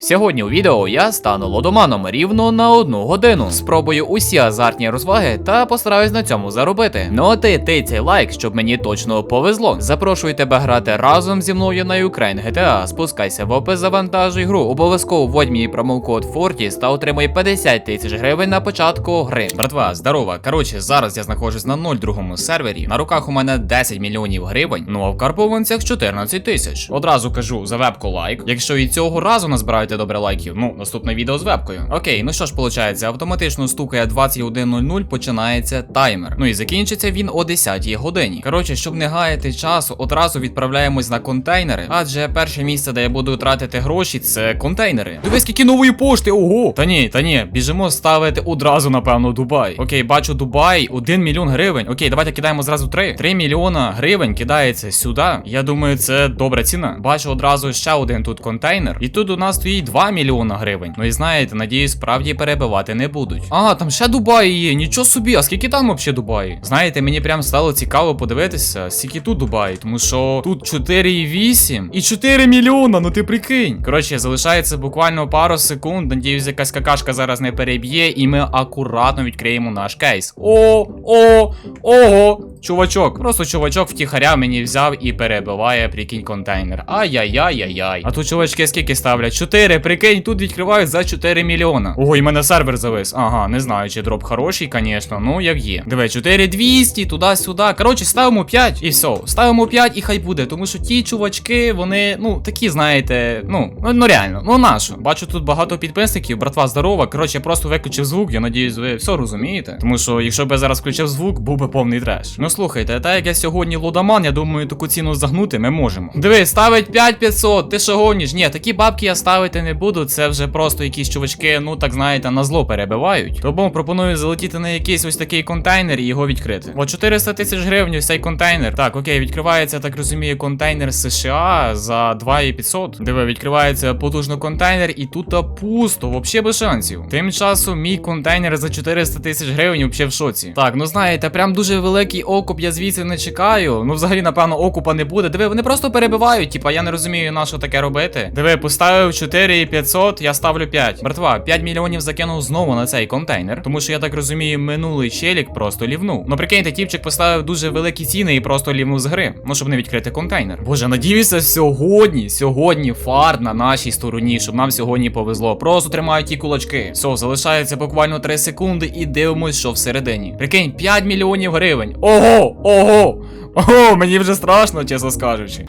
Сьогодні у відео я стану лодоманом рівно на одну годину. Спробую усі азартні розваги та постараюсь на цьому заробити. Ну а ти тий цей лайк, щоб мені точно повезло. Запрошую тебе грати разом зі мною на Ukraine GTA. Спускайся в опис завантажуй гру. Обов'язково вводь мій промокод Fortis та отримуй 50 тисяч гривень на початку гри. Братва, здорова. Коротше, зараз я знаходжусь на 02 сервері. На руках у мене 10 мільйонів гривень. Ну а в карбованцях 14 тисяч. Одразу кажу за вебку лайк. Якщо і цього разу назбираєте добре лайків, ну наступне відео з вебкою. Окей, ну що ж виходить, автоматично стукає 21.00, починається таймер. Ну і закінчиться він о 10 годині. Коротше, щоб не гаяти часу, одразу відправляємось на контейнери. Адже перше місце, де я буду тратити гроші, це контейнери. Дивись, скільки нової пошти, ого! Та ні, та ні, біжимо ставити одразу, напевно, Дубай. Окей, бачу Дубай, 1 мільйон гривень. Окей, давайте кидаємо зразу 3. 3 мільйона гривень кидається сюди. Я думаю, це добра ціна. Бачу одразу ще один тут контейнер. І тут у нас стоїть 2 мільйона гривень. Ну і знаєте, надіюсь, справді перебивати не будуть. А, там ще Дубай є, нічого собі, а скільки там взагалі Дубаї? Знаєте, мені прям стало цікаво подивитися, скільки тут Дубаї, тому що тут 4,8 і 4 мільйона, ну ти прикинь. Коротше, залишається буквально пару секунд. Надіюсь, якась какашка зараз не переб'є, і ми акуратно відкриємо наш кейс. О, о, ого! Чувачок, просто чувачок втіхаря мені взяв і перебиває, прикинь, контейнер. Ай-яй-яй-яй-яй. А тут чувачки скільки ставлять? 4, прикинь, тут відкривають за 4 мільйона. Ого, і мене сервер завис. Ага, не знаю, чи дроп хороший, звісно. Ну, як є. Диви, 4200, туди-сюди. Коротше, ставимо 5 і все. Ставимо 5 і хай буде. Тому що ті чувачки, вони, ну, такі, знаєте, ну, ну, ну реально, ну нащо? Бачу тут багато підписників, братва здорова. Коротше, я просто виключив звук, я надіюсь, ви все розумієте. Тому що, якщо б я зараз включив звук, був би повний треш. Ну слухайте, так як я сьогодні лудоман, я думаю, таку ціну загнути ми можемо. Диви, ставить 5500, ти що гониш? Ні, такі бабки я ставити не буду. Це вже просто якісь чувачки, ну так знаєте, на зло перебивають. Тому пропоную залетіти на якийсь ось такий контейнер і його відкрити. От 400 тисяч гривень цей контейнер. Так, окей, відкривається, так розумію, контейнер США за 2500. Диви, відкривається потужно контейнер, і тут та пусто, взагалі без шансів. Тим часом мій контейнер за 400 тисяч гривень взагалі в шоці. Так, ну знаєте, прям дуже великий окуп я звідси не чекаю. Ну, взагалі, напевно, окупа не буде. Диви, вони просто перебивають. Типа, я не розумію, на що таке робити. Диви, поставив 4500, я ставлю 5. Братва, 5 мільйонів закинув знову на цей контейнер. Тому що я так розумію, минулий челік просто лівнув. Ну прикиньте, тіпчик поставив дуже великі ціни і просто лівнув з гри. Ну, щоб не відкрити контейнер. Боже, надіюся, сьогодні, сьогодні фар на нашій стороні, щоб нам сьогодні повезло. Просто тримаю ті кулачки. Все, залишається буквально 3 секунди і дивимось, що всередині. Прикинь, 5 мільйонів гривень. Ого! Ого! Ого, мені вже страшно, чесно скажучи.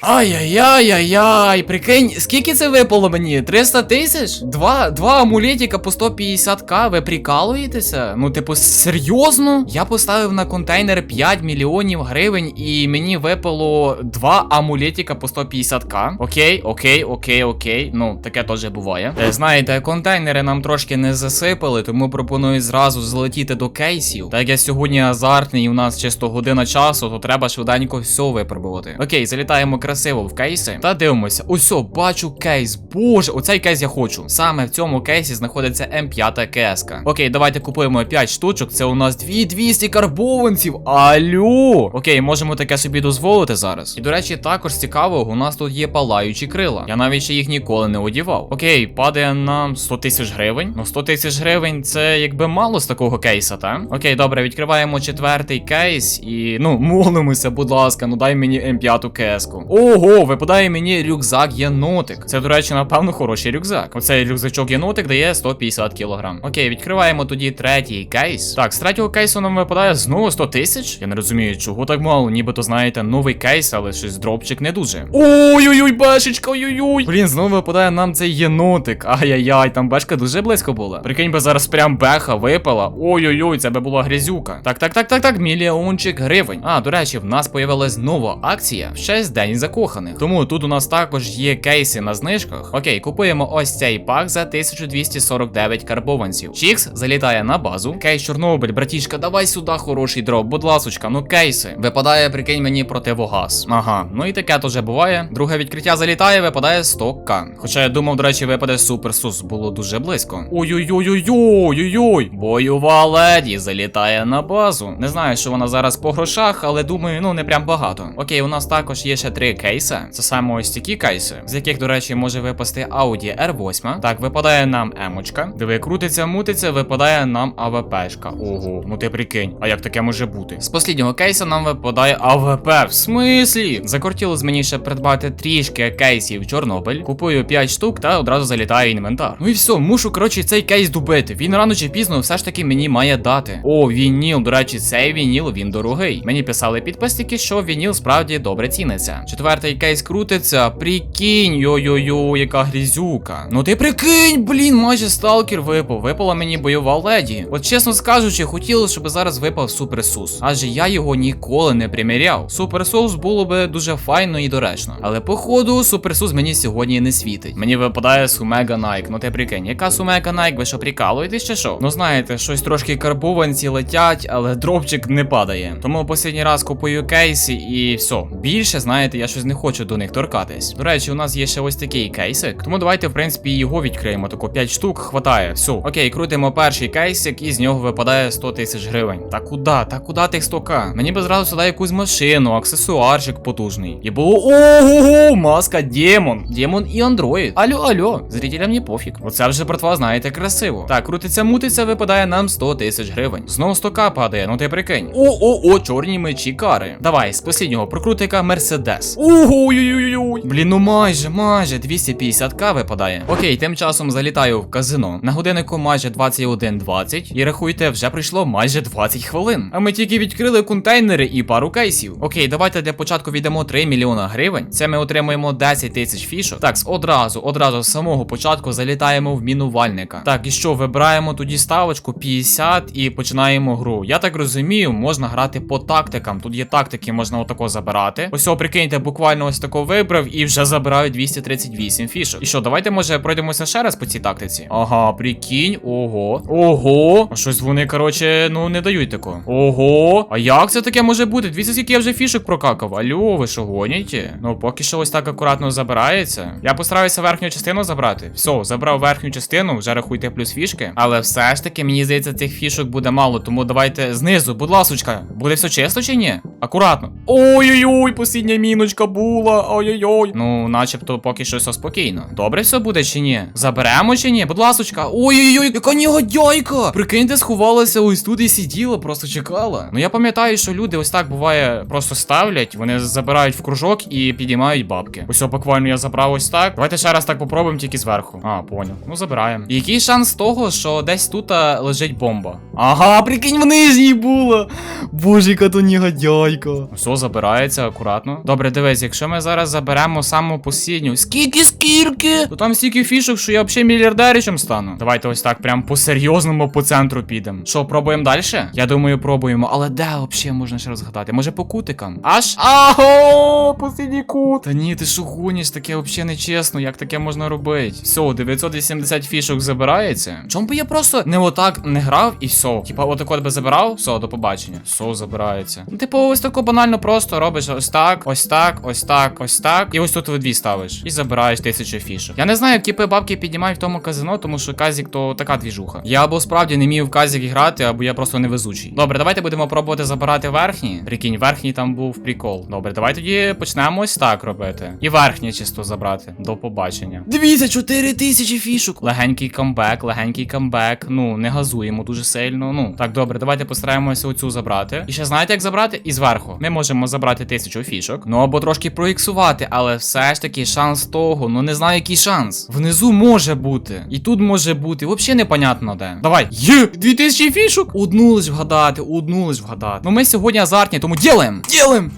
Ай-яй-яй-яй-яй, прикинь, скільки це випало мені? 300 тисяч? Два, два амулетика по 150к, ви прикалуєтеся? Ну, типу, серйозно? Я поставив на контейнер 5 мільйонів гривень і мені випало два амулетика по 150к. Окей, окей, окей, окей. Ну, таке теж буває. Е, знаєте, контейнери нам трошки не засипали, тому пропоную зразу злетіти до кейсів. Так як я сьогодні азартний і у нас чисто година часу, то треба швиденько все випробувати. Окей, залітаємо красиво в кейси та дивимося. Усьо, бачу кейс. Боже, оцей кейс я хочу. Саме в цьому кейсі знаходиться М5 КСК. Окей, давайте купуємо 5 штучок. Це у нас 2200 карбованців. Алло! Окей, можемо таке собі дозволити зараз. І до речі, також цікаво, у нас тут є палаючі крила. Я навіть ще їх ніколи не одівав. Окей, падає нам 100 тисяч гривень. Ну 100 тисяч гривень це якби мало з такого кейса, так? Окей, добре, відкриваємо четвертий кейс і ну молимося, будь ласка, ну дай мені М5 КСку. Ого, випадає мені рюкзак єнотик. Це, до речі, напевно, хороший рюкзак. Оцей рюкзачок єнотик дає 150 кг. Окей, відкриваємо тоді третій кейс. Так, з третього кейсу нам випадає знову 100 тисяч. Я не розумію, чого так мало. Нібито, знаєте, новий кейс, але щось дропчик не дуже. Ой-ой-ой, бешечка, ой-ой-ой. Блін, знову випадає нам цей єнотик. Ай-яй-яй, там бешка дуже близько була. Прикинь би зараз прям беха випала. Ой-ой-ой, це би була грязюка. Так, так, так, так, так, мільйончик гривень. А, до речі, в нас появилась нова акція в 6 день закоханих. Тому тут у нас також є кейси на знижках. Окей, купуємо ось цей пак за 1249 карбованців. Чікс залітає на базу. Кейс Чорнобиль, братішка, давай сюди хороший дроп, будь ласочка, ну кейси. Випадає, прикинь мені противогаз. Ага, ну і таке теж буває. Друге відкриття залітає, випадає 100к. Хоча я думав, до речі, випаде супер сус, було дуже близько. Ой-ой-ой-ой-ой-ой-ой. Бойова леді залітає на базу. Не знаю, що вона зараз по грошах, але думаю, ну не прям багато. Окей, у нас також є ще три кейси. Це саме ось такі кейси, з яких, до речі, може випасти Audi R8. Так, випадає нам емочка. Диви, крутиться, мутиться, випадає нам АВПшка. Ого, ну ти прикинь, а як таке може бути? З посліднього кейсу нам випадає АВП. В смислі? Закортілось мені ще придбати трішки кейсів Чорнобиль. Купую 5 штук та одразу залітає інвентар. Ну і все, мушу, коротше, цей кейс добити. Він рано чи пізно все ж таки мені має дати. О, вініл. До речі, цей вініл він дорогий. Мені писали підписники, що вініл справді добре ціниться. Четвертий кейс крутиться. Прикинь, йо-йо-йо, яка грізюка. Ну ти прикинь, блін, майже сталкер випав. Випала мені бойова леді. От чесно скажучи, хотілося, щоб зараз випав суперсус. Адже я його ніколи не приміряв. Суперсус було би дуже файно і доречно. Але походу, суперсус мені сьогодні не світить. Мені випадає Сумега Найк. Ну ти прикинь, яка Сумега Найк? Ви що прикалуєтесь чи що? Ну знаєте, щось трошки карбованці летять, але дропчик не падає. Тому останній раз купую кейси і все. Більше, знаєте, я щось не хочу до них торкатись. До речі, у нас є ще ось такий кейсик. Тому давайте, в принципі, його відкриємо. Тако 5 штук хватає. Все. Окей, крутимо перший кейсик, і з нього випадає 100 тисяч гривень. Та куди? Та куди тих 100к? Мені би зразу сюди якусь машину, аксесуарчик потужний. І було ого, маска Демон. Демон і андроїд. Алло, алло, зрителям не пофіг. Оце вже, братва, знаєте, красиво. Так, крутиться, мутиться, випадає нам 100 тисяч гривень. Знову 100к падає, ну ти прикинь. О-о-о, чорні мечі кари. Давай, з посліднього прокрутика Мерседес. Ого-ой-ой-ой. Блін, ну майже, майже 250к випадає. Окей, тим часом залітаю в казино. На годиннику майже 21.20. І рахуйте, вже пройшло майже 20 хвилин. А ми тільки відкрили контейнери і пару кейсів. Окей, давайте для початку віддамо 3 мільйона гривень. Це ми отримуємо 10 тисяч фішок. Так, одразу, одразу з самого початку залітаємо в мінувальника. Так, і що, вибираємо тоді ставочку 50 і починаємо гру. Я так розумію, можна грати по тактикам. Тут є тактики, можна отако забирати. Ось, прикиньте, буквально ось тако вибрав і вже забираю 238 фішок. І що, давайте, може, пройдемося ще раз по цій тактиці. Ага, прикинь, ого. Ого. А щось вони, коротше, ну не дають такого. Ого. А як це таке може бути? Дивіться, скільки я вже фішок прокакав. Алло, ви що гоніте? Ну, поки що ось так акуратно забирається. Я постараюся верхню частину забрати. Все, забрав верхню частину, вже рахуйте плюс фішки. Але все ж таки, мені здається, цих фішок буде мало, тому давайте знизу, будь ласочка. Буде все чисто чи ні? Акуратно. Ой-ой-ой, посідня міночка була. Ой-ой-ой. Ну, начебто, поки що все спокійно. Добре все буде чи ні? Заберемо чи ні? Будь ласочка. Ой-ой-ой, яка негодяйка! Прикиньте, сховалася ось тут і сиділа, просто чекала. Ну я пам'ятаю, що люди ось так буває, просто ставлять, вони забирають в кружок і підіймають бабки. Ось буквально я забрав ось так. Давайте ще раз так попробуємо, тільки зверху. А, поняв. Ну забираємо. Який шанс того, що десь тут лежить бомба? Ага, прикинь, в нижній була. Боже, яка то негодяйка. Все, забирається акуратно. Добре, дивись, якщо ми зараз заберемо саму посідню. Скільки, скільки? То там стільки фішок, що я взагалі мільярдеричем стану. Давайте ось так, прям по серйозному по центру підемо. Що, пробуємо далі? Я думаю, пробуємо. Але де взагалі можна ще розгадати? Може по кутикам? Аж. Аго! Посідній кут. Та ні, ти що гониш, таке взагалі не чесно. Як таке можна робити? Все, 980 фішок забирається. Чому би я просто не отак не грав і все? Типа, отак от би забирав, все, до побачення. Все забирається. Ну, типу, ось тако банально просто робиш ось так, ось так, ось так, ось так. І ось тут ви дві ставиш. І забираєш тисячу фішок. Я не знаю, як типи бабки піднімають в тому казино, тому що казік то така двіжуха. Я або справді не вмію в казік грати, або я просто невезучий. Добре, давайте будемо пробувати забирати верхні. Прикинь, верхній там був прикол. Добре, давай тоді почнемо ось так робити. І верхнє чисто забрати. До побачення. Дивіться, 4 тисячі фішок. Легенький камбек, легенький камбек. Ну, не газуємо дуже сильно. Ну, так, добре, давайте постараємося оцю забрати. І ще знаєте, як забрати? І зверху. Ми можемо забрати тисячу фішок. Ну або трошки проіксувати, але все ж таки шанс того. Ну не знаю, який шанс. Внизу може бути. І тут може бути. Взагалі непонятно де. Давай. Є! 2000 фішок! Одну лиш вгадати, одну лиш вгадати. Ну ми сьогодні азартні, тому ділим! Ділаємо!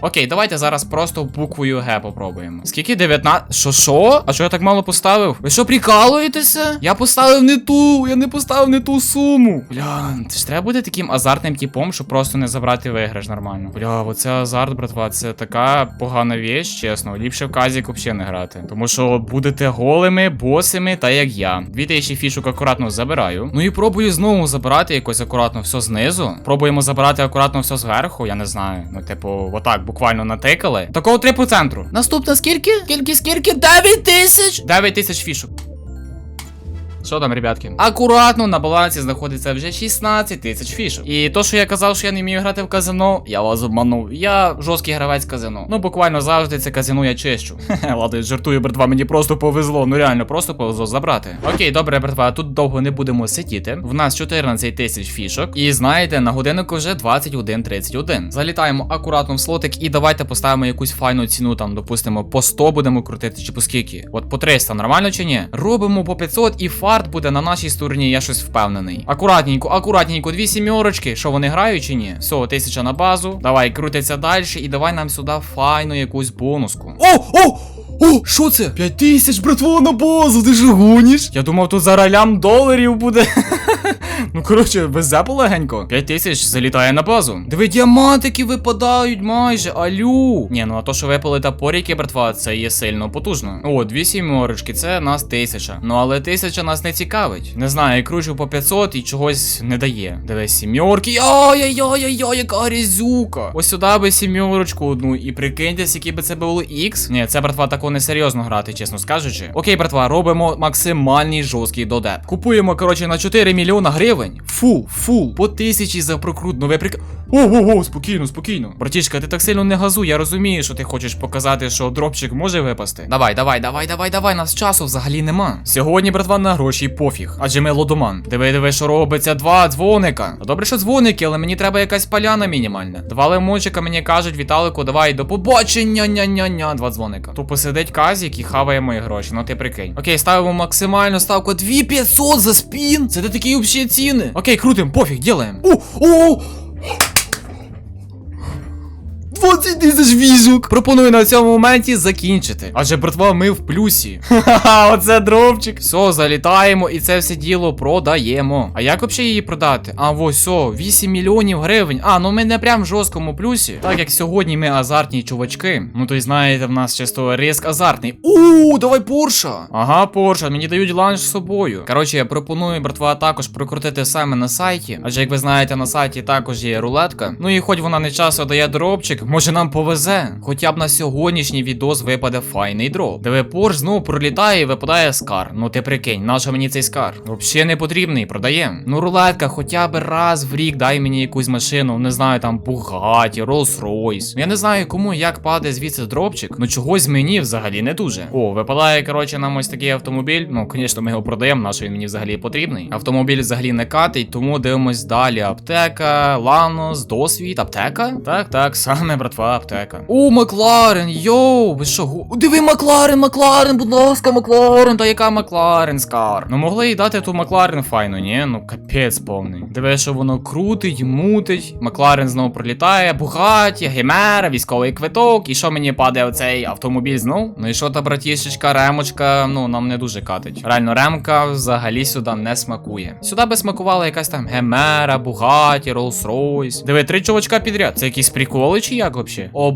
Окей, давайте зараз просто буквою Г попробуємо. Скільки 19. Що що? А що я так мало поставив? Ви що прикалуєтеся? Я поставив не ту, я не поставив не ту суму. Бля, ти ж треба бути таким азартним типом, щоб просто не забрати виграш нормально. Бля, оце азарт, братва, це така погана віч, чесно. Ліпше в казік взагалі не грати. Тому що будете голими, босими, та як я. 2000 фішок акуратно забираю. Ну і пробую знову забирати якось акуратно все знизу. Пробуємо забирати акуратно все зверху, я не знаю. Ну, типу, отак, буквально натикали. Такого три по центру. Наступна скільки? Скільки, скільки? 9 тисяч! 9 тисяч фішок. Що там, ребятки? Акуратно на балансі знаходиться вже 16 тисяч фішок. І то, що я казав, що я не вмію грати в казино, я вас обманув. Я жорсткий гравець казино. Ну буквально завжди це казино я чищу. Хе-хе, ладно, жартую, братва, мені просто повезло. Ну реально, просто повезло забрати. Окей, добре, братва, тут довго не будемо сидіти. В нас 14 тисяч фішок. І знаєте, на годиннику вже 21.31. Залітаємо акуратно в слотик і давайте поставимо якусь файну ціну, там, допустимо, по 100 будемо крутити, чи по скільки. От по 300, нормально чи ні? Робимо по 500 і фарт буде на нашій стороні, я щось впевнений. Акуратненько, акуратненько, дві сімерочки. Що вони грають чи ні? Все, тисяча на базу. Давай, крутиться далі і давай нам сюди файну якусь бонуску. О, о! О, що це? 5 тисяч, братво, на базу, ти ж гониш? Я думав, тут за ролям доларів буде. Ну, коротше, везе полегенько. 5 тисяч залітає на базу. Диви, діамантики випадають майже. Алю. Ні, ну а то, що випали топорики, братва, це є сильно потужно. О, дві сімерочки, це нас тисяча. Ну але тисяча нас не цікавить. Не знаю, я кручу по 500 і чогось не дає. Дивись, сімерки. Ай-яй-яй-яй, яка грязюка. Ось сюди би сімерочку одну. І прикиньте, який би це було ікс. Ні, це, братва, тако не серйозно грати, чесно скажучи. Окей, братва, робимо максимальний жорсткий додеп. Купуємо, коротше, на 4 мільйона гривень. Фул, фул, по тисячі за прокрут. Ви прик... О, о, о, спокійно, спокійно. Братішка, ти так сильно не газуй, я розумію, що ти хочеш показати, що дропчик може випасти. Давай, давай, давай, давай, давай, нас часу взагалі нема. Сьогодні, братва, на гроші пофіг. Адже ми лодоман. Диви, диви, що робиться, два дзвоника. Ну, Добре, що дзвоники, але мені треба якась поляна мінімальна. Два лимончика мені кажуть, Віталику, давай до побачення, ня-ня-ня, два дзвоника. Тупо сидить казік і хаває мої гроші, ну ти прикинь. Окей, ставимо максимальну ставку 2500 за спін. Це такі взагалі ціни. Окей, крутим, пофіг, ділаємо. О, о, 20 тисяч візок. Пропоную на цьому моменті закінчити. Адже братва, ми в плюсі. Ха-ха, оце дропчик. Все, залітаємо і це все діло продаємо. А як взагалі її продати? А ось все, 8 мільйонів гривень. А, ну ми не прям в жорсткому плюсі. Так як сьогодні ми азартні чувачки. Ну то й знаєте, в нас чисто риск азартний. У, давай Порша. Ага, Порша, мені дають ланч з собою. Коротше, я пропоную, братва, також прокрутити саме на сайті. Адже як ви знаєте, на сайті також є рулетка. Ну і хоч вона не часто дає дропчик, може нам повезе. Хоча б на сьогоднішній відос випаде файний дроп. Диви, Порш знову пролітає і випадає скар. Ну ти прикинь, нащо мені цей скар? Взагалі не потрібний, продаємо. Ну, рулетка, хоча б раз в рік дай мені якусь машину, не знаю, там Bugatti, Rolls-Royce. Я не знаю, кому як падає звідси дропчик. Ну чогось мені взагалі не дуже. О, випадає, коротше, нам ось такий автомобіль. Ну, звісно, ми його продаємо, наш він мені взагалі потрібний. Автомобіль взагалі не катить, тому дивимось далі. Аптека, Ланос, досвід, аптека? Так, так, саме, братва, аптека. О, Макларен, йоу, ви що? Диви, Макларен, Макларен, будь ласка, Макларен, та яка Макларен, Скар. Ну могли їй дати ту Макларен файну, ні? Ну капець повний. Диви, що воно крутить, мутить. Макларен знову пролітає, Бугаті, Геймера, військовий квиток. І що мені падає оцей автомобіль знов? Ну і що та братішечка, ремочка, ну нам не дуже катить. Реально, ремка взагалі сюди не смакує. Сюди би смакувала якась там Гемера, Бугаті, Rolls-Royce. Диви, три чувачка підряд. Це якісь приколи чи як вообще? О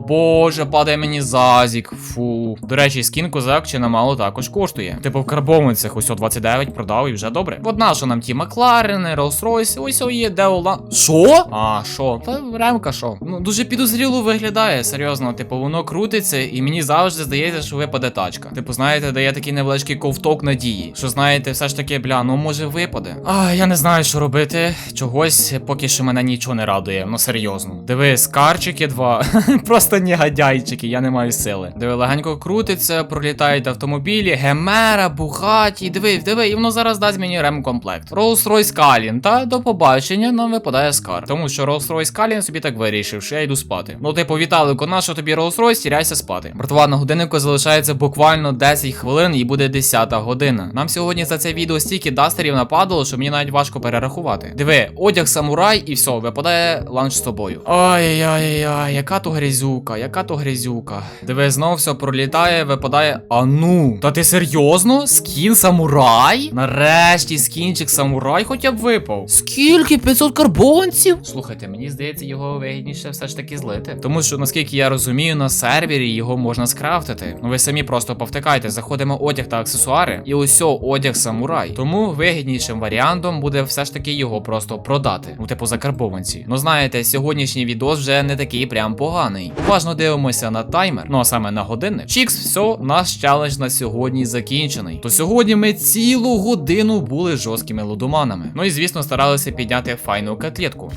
боже, падає мені зазік. Фу. До речі, скін козак чи намало також коштує. Типу в карбованцях ось о 29 продав і вже добре. Одна, що нам ті Макларени, Rolls-Royce, ось о є Деола. Що? А, що? Та ремка що? Ну дуже підозріло виглядає, серйозно. Типу, воно крутиться, і мені завжди здається, що випаде тачка. Типу, знаєте, дає такий невеличкий ковток надії. Що знаєте, все ж таки, бля, ну може випаде. А, я не знаю, що робити. Чогось поки що мене нічого не радує. Ну серйозно. Диви, скарчики два. Просто негодяйчики, я не маю сили. Диви, легенько крутиться, пролітають автомобілі, Гемера, Бугаті. Диви, диви, і воно зараз дасть мені ремкомплект. Rolls-Royce Калін, та до побачення нам випадає скар. Тому що Rolls-Royce Калін собі так вирішив, що я йду спати. Ну, типу, Віталику, на що тобі Rolls-Royce, тіряйся спати. Братва, на годиннику залишається буквально 10 хвилин і буде 10 година. Нам сьогодні за це відео стільки дастерів нападало, що мені навіть важко перерахувати. Диви, одяг самурай і все, випадає ланч з собою. Ай-яй-яй, яка то грязюка, яка то грязюка. Диви, знов все пролітає, випадає. А ну, та ти серйозно? Скін самурай? Нарешті скінчик самурай хоча б випав. Скільки? 500 карбонців? Слухайте, мені здається, його вигідніше все ж таки злити. Тому що, наскільки я розумію, на сервері його можна скрафтити. Ну ви самі просто повтикайте, заходимо одяг та аксесуари, і ось одяг самурай. Тому вигіднішим варіантом буде все ж таки його просто продати. Ну, типу, закарбованці. Ну знаєте, сьогоднішній відос вже не такий прям поганий. Уважно дивимося на таймер, ну а саме на годинник. Чікс, все, наш челендж на сьогодні закінчений. То сьогодні ми цілу годину були жорсткими лудоманами. Ну і звісно, старалися підняти файну котлетку.